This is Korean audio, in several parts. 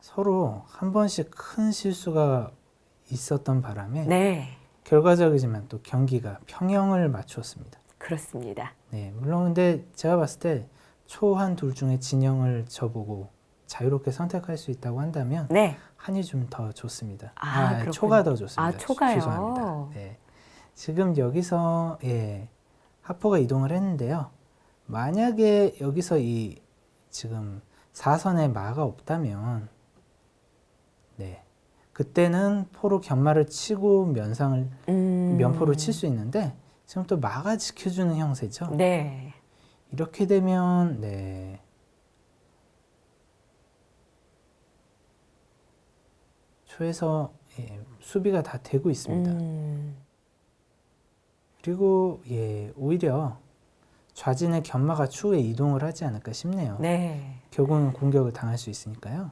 서로 한 번씩 큰 실수가 있었던 바람에 네, 결과적이지만 또 경기가 평형을 맞추었습니다. 그렇습니다. 네, 물론 근데 제가 봤을 때 초 한 둘 중에 진영을 저보고 자유롭게 선택할 수 있다고 한다면 네, 한이 좀 더 좋습니다. 아, 그렇군요. 초가 더 좋습니다. 아, 초가요? 죄송합니다. 네. 지금 여기서 예, 하포가 이동을 했는데요. 만약에 여기서 이 지금 사선에 마가 없다면 네. 그때는 포로 견마를 치고 면상을 음, 면포를 칠 수 있는데 지금 또 마가 지켜주는 형세죠. 네, 이렇게 되면 네. 초에서 예, 수비가 다 되고 있습니다. 음, 그리고 예, 오히려 좌진의 견마가 추후에 이동을 하지 않을까 싶네요. 네, 결국은 공격을 당할 수 있으니까요.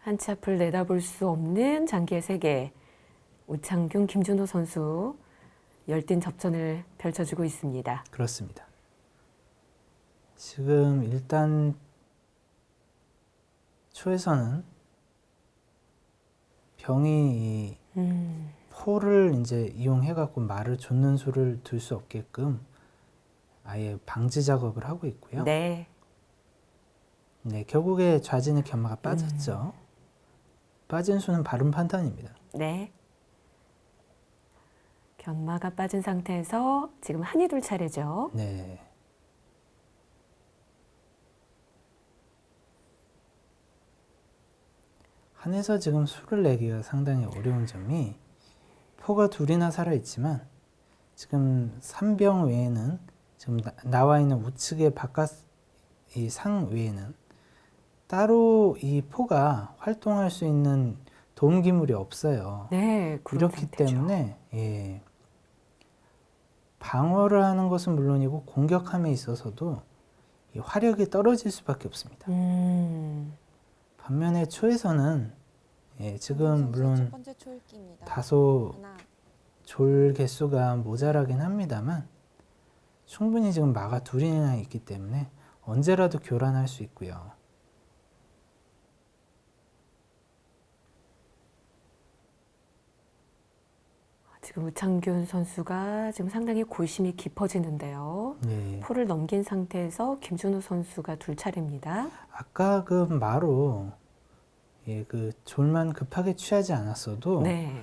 한치 앞을 내다볼 수 없는 장기의 세계. 우창균, 김준호 선수 열띤 접전을 펼쳐주고 있습니다. 그렇습니다. 지금 일단 초에서는 병이 이 음, 포를 이제 이용해 갖고 말을 좇는 수를 둘수 없게끔 아예 방지 작업을 하고 있고요. 네, 네, 결국에 좌진의 견마가 빠졌죠. 빠진 수는 바른 판단입니다. 네. 견마가 빠진 상태에서 지금 한이 둘 차례죠. 네. 한에서 지금 수를 내기가 상당히 어려운 점이 포가 둘이나 살아 있지만 지금 삼병 외에는 지금 나, 나와 있는 우측의 바깥 이 상 외에는 따로 이 포가 활동할 수 있는 도움 기물이 없어요. 네, 상태죠. 때문에 예, 방어를 하는 것은 물론이고 공격함에 있어서도 이 화력이 떨어질 수밖에 없습니다. 음, 반면에 초에서는 예, 지금 첫 물론. 다소 졸 개수가 모자라긴 합니다만 충분히 지금 마가 둘이나 있기 때문에 언제라도 교란할 수 있고요. 지금 우창균 선수가 지금 상당히 골심이 깊어지는데요. 예. 포를 넘긴 상태에서 김준호 선수가 둘 차례입니다. 아까 그 마로 예, 그 졸만 급하게 취하지 않았어도 네.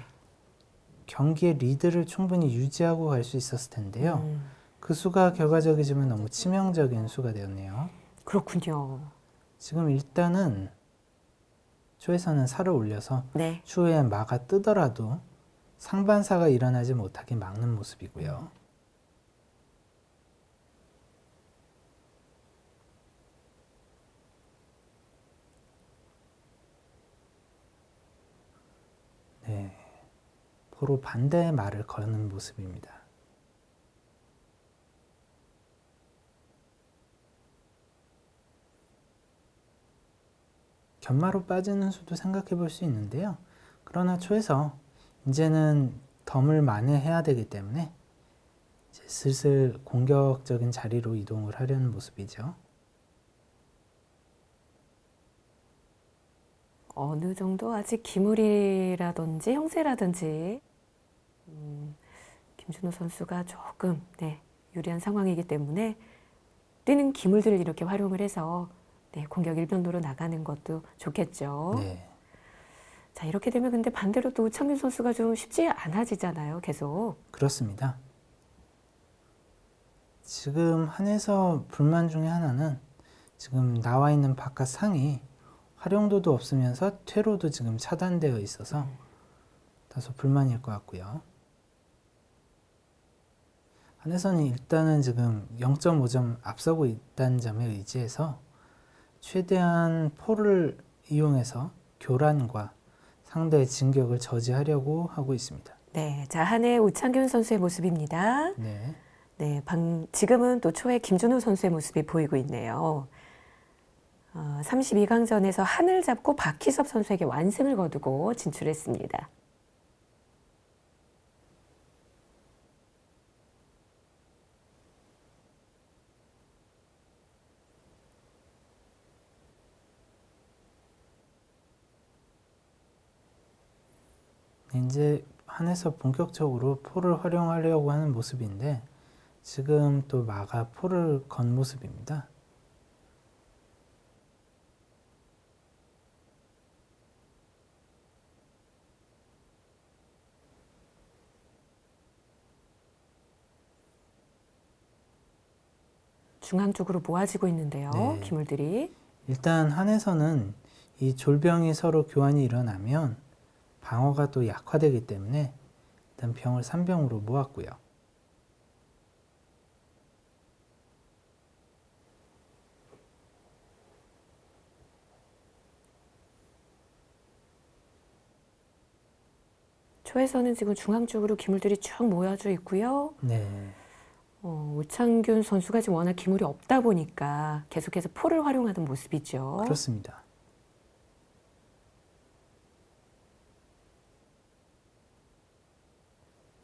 경기의 리드를 충분히 유지하고 갈 수 있었을 텐데요. 음, 그 수가 결과적이지만 너무 치명적인 수가 되었네요. 그렇군요. 지금 일단은 초에서는 살을 올려서 네. 추후에 마가 뜨더라도 상반사가 일어나지 못하게 막는 모습이고요. 네. 포로 반대의 말을 거는 모습입니다. 견마로 빠지는 수도 생각해 볼 수 있는데요. 그러나 초에서 이제는 덤을 만회해야 되기 때문에 슬슬 공격적인 자리로 이동을 하려는 모습이죠. 어느 정도 아직 기물이라든지 형세라든지 음, 김준호 선수가 조금 네, 유리한 상황이기 때문에 뛰는 기물들을 이렇게 활용을 해서 네, 공격 일변도로 나가는 것도 좋겠죠. 네. 자 이렇게 되면 근데 반대로 또 우창균 선수가 좀 쉽지 않아지잖아요. 계속. 그렇습니다. 지금 한에서 불만 중에 하나는 지금 나와 있는 바깥 상이 활용도도 없으면서 퇴로도 지금 차단되어 있어서 다소 불만일 것 같고요. 한에서는 일단은 지금 0.5점 앞서고 있다는 점에 의지해서 최대한 포를 이용해서 교란과 상대의 진격을 저지하려고 하고 있습니다. 네, 자 한해 우창균 선수의 모습입니다. 네. 네, 방, 지금은 또 초에 김준호 선수의 모습이 보이고 있네요. 어, 32강전에서 한을 잡고 박희섭 선수에게 완승을 거두고 진출했습니다. 이제 한에서 본격적으로 포를 활용하려고 하는 모습인데 지금 또 마가 포를 건 모습입니다. 중앙 쪽으로 모아지고 있는데요. 네. 기물들이. 일단 한에서는 이 졸병이 서로 교환이 일어나면 방어가 또 약화되기 때문에 일단 병을 3병으로 모았고요. 초에서는 지금 중앙 쪽으로 기물들이 쭉 모여져 있고요. 네. 어, 오창균 선수가 지금 워낙 기물이 없다 보니까 계속해서 포를 활용하는 모습이죠. 그렇습니다.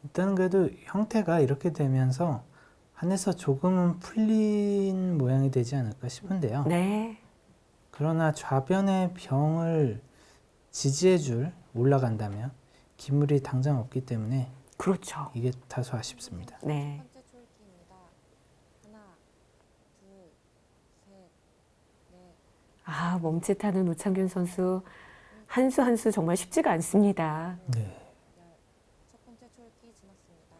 일단 그래도 형태가 이렇게 되면서 한에서 조금은 풀린 모양이 되지 않을까 싶은데요. 네. 그러나 좌변의 병을 지지해줄 올라간다면 기물이 당장 없기 때문에 그렇죠. 이게 다소 아쉽습니다. 네. 첫 번째 초읽기입니다. 하나, 둘, 셋, 넷, 아, 멈칫하는 오창균 선수 한 수 한 수 정말 쉽지가 않습니다. 네. 열. 첫 번째 초읽기 지났습니다.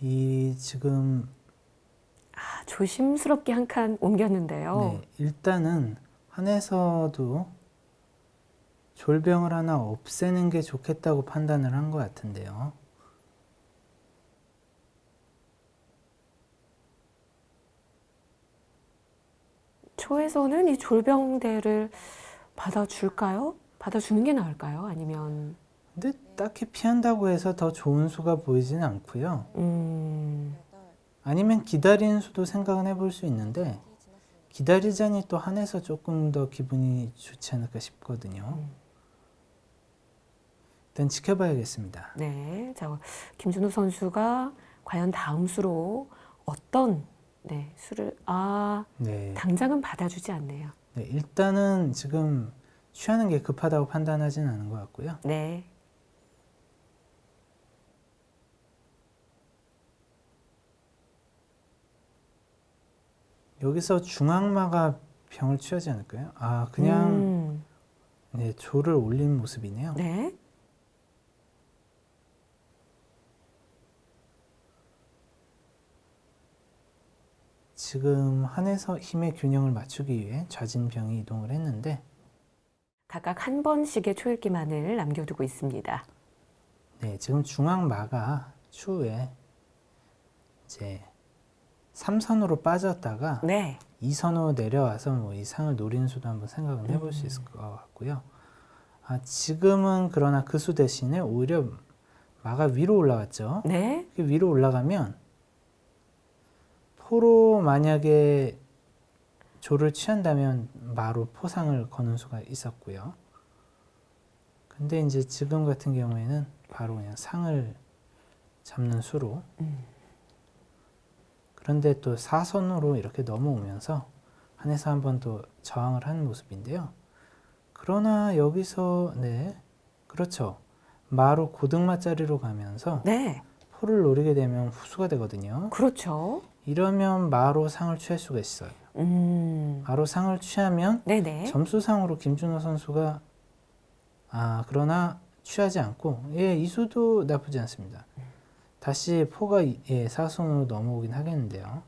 이 지금 아, 조심스럽게 한 칸 옮겼는데요. 네, 일단은 한에서도 졸병을 하나 없애는 게 좋겠다고 판단을 한 것 같은데요. 초에서는 이 졸병대를 받아줄까요? 받아주는 게 나을까요? 아니면 근데 딱히 피한다고 해서 더 좋은 수가 보이지는 않고요. 음. 아니면 기다리는 수도 생각은 해볼 수 있는데 기. 기다리자니 또 한에서 조금 더 기분이 좋지 않을까 싶거든요. 음. 일단 지켜봐야겠습니다. 네. 자, 김준호 선수가 과연 다음 수로 어떤 네, 수를 아, 네. 당장은 받아주지 않네요. 네, 일단은 지금 취하는 게 급하다고 판단하지는 않은 것 같고요. 네. 여기서 중앙마가 병을 취하지 않을까요? 아, 그냥 음, 네, 조를 올린 모습이네요. 네. 지금 한에서 힘의 균형을 맞추기 위해 좌진병이 이동을 했는데 각각 한 번씩의 초읽기만을 남겨두고 있습니다. 네, 지금 중앙마가 추후에 이제 3선으로 빠졌다가 네. 2선으로 내려와서 뭐 이 상을 노리는 수도 한번 생각을 해볼 수 있을 것 같고요. 아, 지금은 그러나 그 수 대신에 오히려 마가 위로 올라갔죠. 네. 이렇게 위로 올라가면 포로 만약에 조를 취한다면 마로 포상을 거는 수가 있었고요. 근데 이제 지금 같은 경우에는 바로 그냥 상을 잡는 수로 음. 그런데 또 사선으로 이렇게 넘어오면서 한에서 한번 또 저항을 하는 모습인데요. 그러나 여기서 네 그렇죠. 마로 고등마짜리로 가면서 네. 포를 노리게 되면 후수가 되거든요. 그렇죠. 이러면 마로 상을 취할 수가 있어요. 음. 마로 상을 취하면 네네. 점수상으로 김준호 선수가 아 그러나 취하지 않고 예 이수도 나쁘지 않습니다. 다시 포가 이- 예 사선으로 넘어오긴 하겠는데요.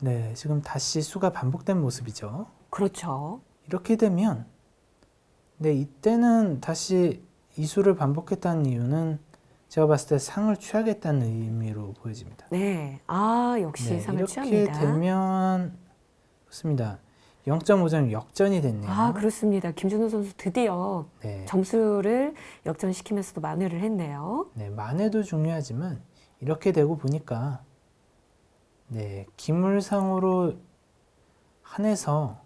네 지금 다시 수가 반복된 모습이죠. 그렇죠. 이렇게 되면 네 이때는 다시 이수를 반복했다는 이유는 제가 봤을 때 상을 취하겠다는 의미로 보여집니다. 네. 아, 역시 네, 상을 이렇게 취합니다. 되면 좋습니다. 0.5점 역전이 됐네요. 아, 그렇습니다. 김준호 선수 드디어 네, 점수를 역전시키면서도 만회를 했네요. 네, 만회도 중요하지만 이렇게 되고 보니까 네, 기물상으로 한해서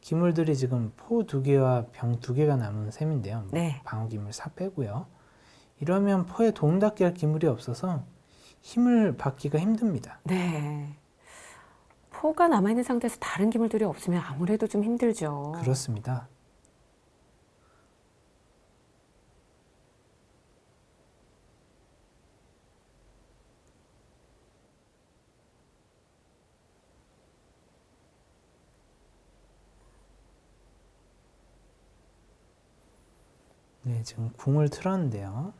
기물들이 지금 포 두 개와 병 두 개가 남은 셈인데요. 네. 방어 기물 4 빼고요. 이러면 포에 도움닫게 할 기물이 없어서 힘을 받기가 힘듭니다. 네. 포가 남아있는 상태에서 다른 기물들이 없으면 아무래도 좀 힘들죠. 그렇습니다. 네, 지금 궁을 틀었는데요.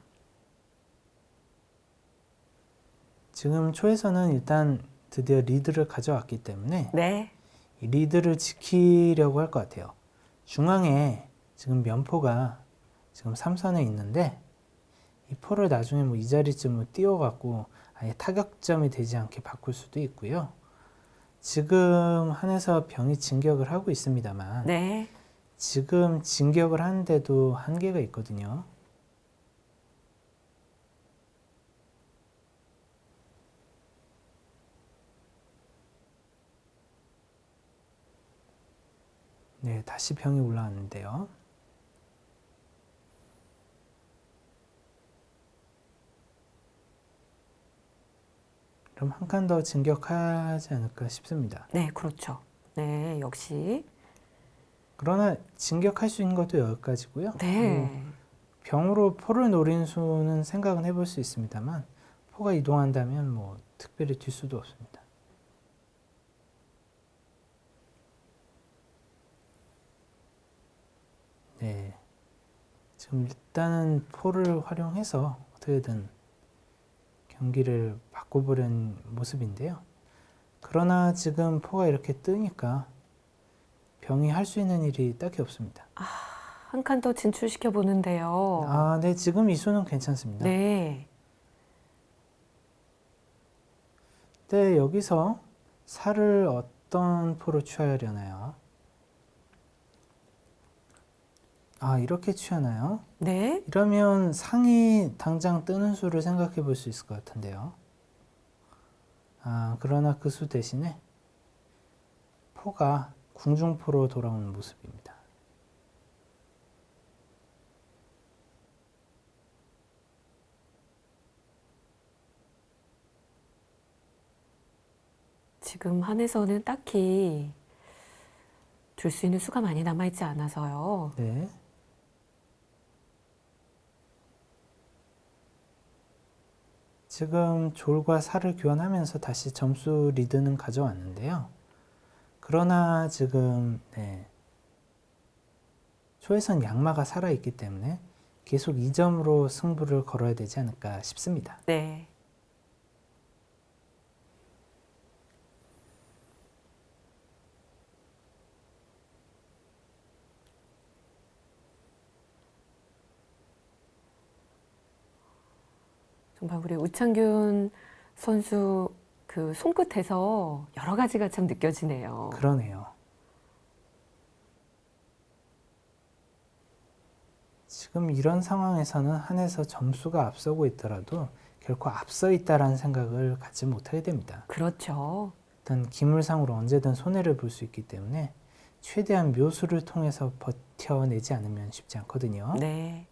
지금 초에서는 일단 드디어 리드를 가져왔기 때문에 네. 이 리드를 지키려고 할 것 같아요. 중앙에 지금 면포가 지금 삼선에 있는데 이 포를 나중에 뭐 이 자리쯤으로 띄워갖고 아예 타격점이 되지 않게 바꿀 수도 있고요. 지금 한에서 병이 진격을 하고 있습니다만 네. 지금 진격을 하는데도 한계가 있거든요. 네, 다시 병이 올라왔는데요. 그럼 한 칸 더 진격하지 않을까 싶습니다. 네, 그렇죠. 네, 역시. 그러나 진격할 수 있는 것도 여기까지고요. 네. 병으로 포를 노린 수는 생각은 해볼 수 있습니다만 포가 이동한다면 뭐 특별히 뛸 수도 없습니다. 네, 지금 일단은 포를 활용해서 어떻게든 경기를 바꿔보려는 모습인데요. 그러나 지금 포가 이렇게 뜨니까 병이 할 수 있는 일이 딱히 없습니다. 한칸 더 진출시켜 보는데요. 아, 네, 지금 이 수는 괜찮습니다. 네. 네, 여기서 살을 어떤 포로 취하려나요? 아, 이렇게 취하나요? 네. 이러면 상이 당장 뜨는 수를 생각해 볼 수 있을 것 같은데요. 아, 그러나 그 수 대신에 포가 궁중포로 돌아오는 모습입니다. 지금 한에서는 딱히 줄 수 있는 수가 많이 남아있지 않아서요. 네. 지금 졸과 살을 교환하면서 다시 점수 리드는 가져왔는데요. 그러나 지금 네. 초에선 양마가 살아있기 때문에 계속 2점으로 승부를 걸어야 되지 않을까 싶습니다. 네. 정말 우리 우창균 선수 그 손끝에서 여러 가지가 참 느껴지네요. 그러네요. 지금 이런 상황에서는 한에서 점수가 앞서고 있더라도 결코 앞서 있다라는 생각을 갖지 못하게 됩니다. 그렇죠. 일단 기물상으로 언제든 손해를 볼 수 있기 때문에 최대한 묘수를 통해서 버텨내지 않으면 쉽지 않거든요. 네.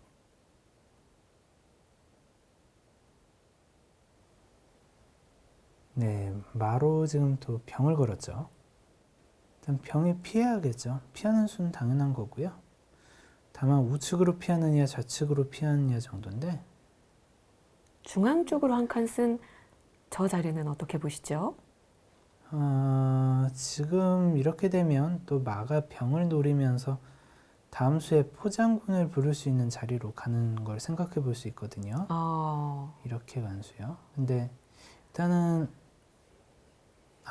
네, 마로 지금 또 병을 걸었죠. 일단 병이 피해야겠죠. 피하는 수는 당연한 거고요. 다만 우측으로 피하느냐 좌측으로 피하느냐 정도인데 중앙 쪽으로 한 칸 쓴 저 자리는 어떻게 보시죠? 어, 지금 이렇게 되면 또 마가 병을 노리면서 다음 수에 포장군을 부를 수 있는 자리로 가는 걸 생각해 볼 수 있거든요. 어, 이렇게 간수요. 근데 일단은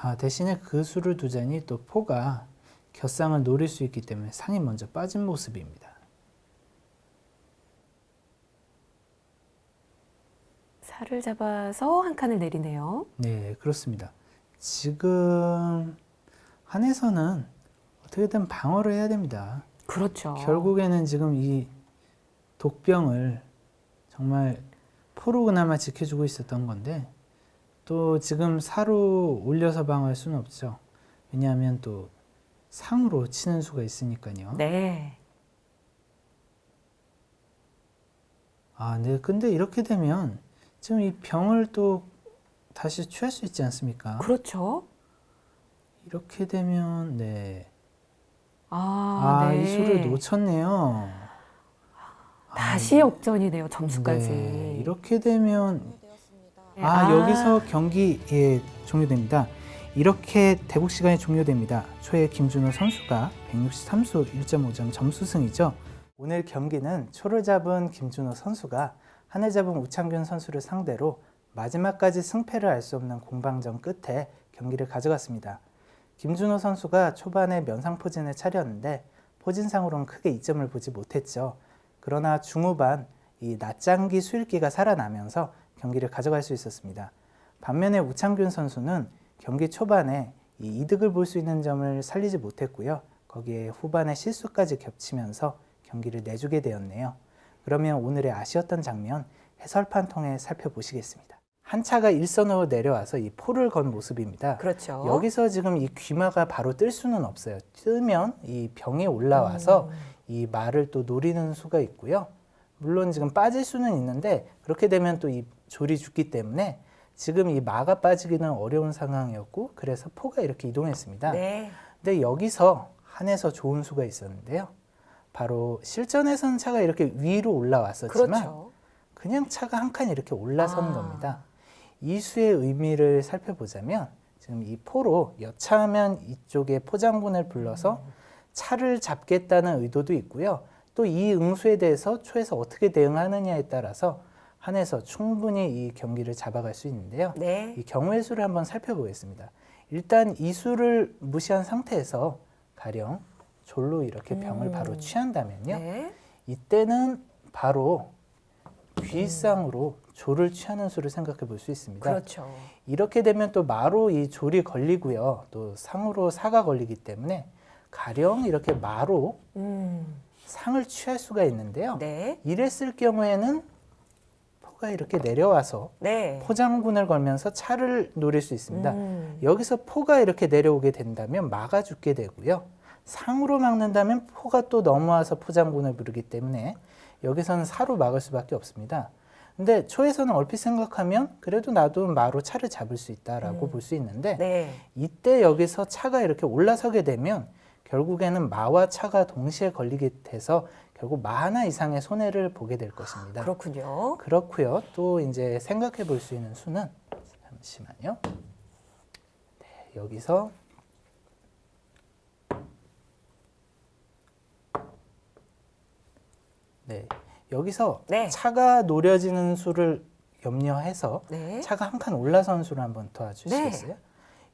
아 대신에 그 수를 두자니 또 포가 곁상을 노릴 수 있기 때문에 상이 먼저 빠진 모습입니다. 살을 잡아서 한 칸을 내리네요. 네, 그렇습니다. 지금 한에서는 어떻게든 방어를 해야 됩니다. 그렇죠. 결국에는 지금 이 독병을 정말 포로 그나마 지켜주고 있었던 건데 또 지금 사로 올려서 방어할 수는 없죠. 왜냐하면 또 상으로 치는 수가 있으니까요. 네. 아, 네. 근데 이렇게 되면 지금 이 병을 또 다시 취할 수 있지 않습니까? 그렇죠. 이렇게 되면 네. 아, 아, 네. 이 수를 놓쳤네요. 다시 역전이네요. 점수까지. 네, 이렇게 되면 아, 아. 여기서 경기 예, 종료됩니다. 이렇게 대국 시간이 종료됩니다. 초에 김준호 선수가 163수 1.5점 점수승이죠. 오늘 경기는 초를 잡은 김준호 선수가 한을 잡은 우창균 선수를 상대로 마지막까지 승패를 알 수 없는 공방전 끝에 경기를 가져갔습니다. 김준호 선수가 초반에 면상 포진을 차렸는데 포진상으로는 크게 이점을 보지 못했죠. 그러나 중후반 이 낮장기 수일기가 살아나면서 경기를 가져갈 수 있었습니다. 반면에 우창균 선수는 경기 초반에 이 이득을 볼 수 있는 점을 살리지 못했고요. 거기에 후반에 실수까지 겹치면서 경기를 내주게 되었네요. 그러면 오늘의 아쉬웠던 장면 해설판 통해 살펴보시겠습니다. 한 차가 일선으로 내려와서 이 포를 건 모습입니다. 그렇죠. 여기서 지금 이 귀마가 바로 뜰 수는 없어요. 뜨면 이 병에 올라와서 음. 이 말을 또 노리는 수가 있고요. 물론 지금 빠질 수는 있는데 그렇게 되면 또 이 졸이 죽기 때문에 지금 이 마가 빠지기는 어려운 상황이었고 그래서 포가 이렇게 이동했습니다. 네. 근데 여기서 한에서 좋은 수가 있었는데요. 바로 실전에서는 차가 이렇게 위로 올라왔었지만 그렇죠. 그냥 차가 한 칸 이렇게 올라선 아. 겁니다. 이 수의 의미를 살펴보자면 지금 이 포로 여차하면 이쪽에 포장군을 불러서 차를 잡겠다는 의도도 있고요. 또 이 응수에 대해서 초에서 어떻게 대응하느냐에 따라서 한에서 충분히 이 경기를 잡아갈 수 있는데요. 네. 이 경우의 수를 한번 살펴보겠습니다. 일단 이 수를 무시한 상태에서 가령 졸로 이렇게 병을 음. 바로 취한다면요. 네. 이때는 바로 귀쌍으로 조를 취하는 수를 생각해 볼 수 있습니다. 그렇죠. 이렇게 되면 또 마로 이 졸이 걸리고요. 또 상으로 사가 걸리기 때문에 가령 이렇게 마로 음. 상을 취할 수가 있는데요. 네. 이랬을 경우에는 포가 이렇게 내려와서 네. 포장군을 걸면서 차를 노릴 수 있습니다. 음. 여기서 포가 이렇게 내려오게 된다면 마가 죽게 되고요. 상으로 막는다면 포가 또 넘어와서 포장군을 부르기 때문에 여기서는 사로 막을 수밖에 없습니다. 근데 초에서는 얼핏 생각하면 그래도 나도 마로 차를 잡을 수 있다라고 음. 볼수 있는데 네. 이때 여기서 차가 이렇게 올라서게 되면 결국에는 마와 차가 동시에 걸리게 돼서 결국 마 하나 이상의 손해를 보게 될 것입니다. 그렇군요. 그렇고요. 또 이제 생각해 볼 수 있는 수는 잠시만요. 네, 여기서 네, 여기서 네. 차가 노려지는 수를 염려해서 네. 차가 한 칸 올라선 수를 한번 도와주시겠어요?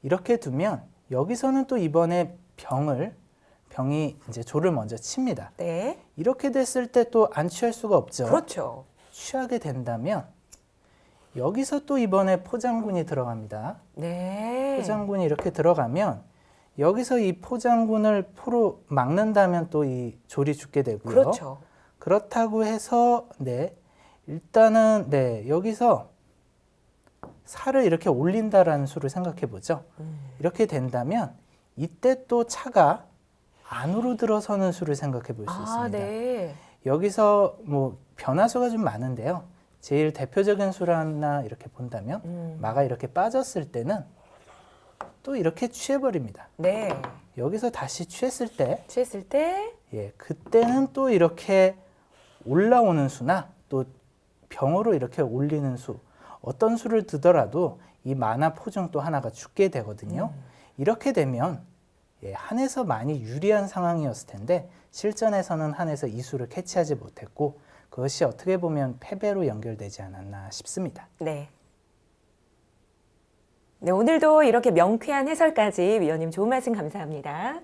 이렇게 두면 여기서는 또 이번에 병을 병이 이제 조를 먼저 칩니다. 네. 이렇게 됐을 때 또 안 취할 수가 없죠. 그렇죠. 취하게 된다면 여기서 또 이번에 포장군이 들어갑니다. 네. 포장군이 이렇게 들어가면 여기서 이 포장군을 포로 막는다면 또이 졸이 죽게 되고요. 그렇죠. 그렇다고 해서 네 일단은 네 여기서 살을 이렇게 올린다라는 수를 생각해 보죠. 음. 이렇게 된다면 이때 또 차가 안으로 들어서는 수를 생각해 볼 수 아, 있습니다. 네. 여기서 뭐 변화수가 좀 많은데요. 제일 대표적인 수를 하나 이렇게 본다면 음. 마가 이렇게 빠졌을 때는 또 이렇게 취해버립니다. 네. 여기서 다시 취했을 때, 취했을 때 예, 그때는 또 이렇게 올라오는 수나 또 병으로 이렇게 올리는 수, 어떤 수를 두더라도 이 마나 포중 또 하나가 죽게 되거든요. 이렇게 되면 예, 한에서 많이 유리한 상황이었을 텐데 실전에서는 한에서 이 수를 캐치하지 못했고 그것이 어떻게 보면 패배로 연결되지 않았나 싶습니다. 네. 네, 오늘도 이렇게 명쾌한 해설까지 위원님 좋은 말씀 감사합니다.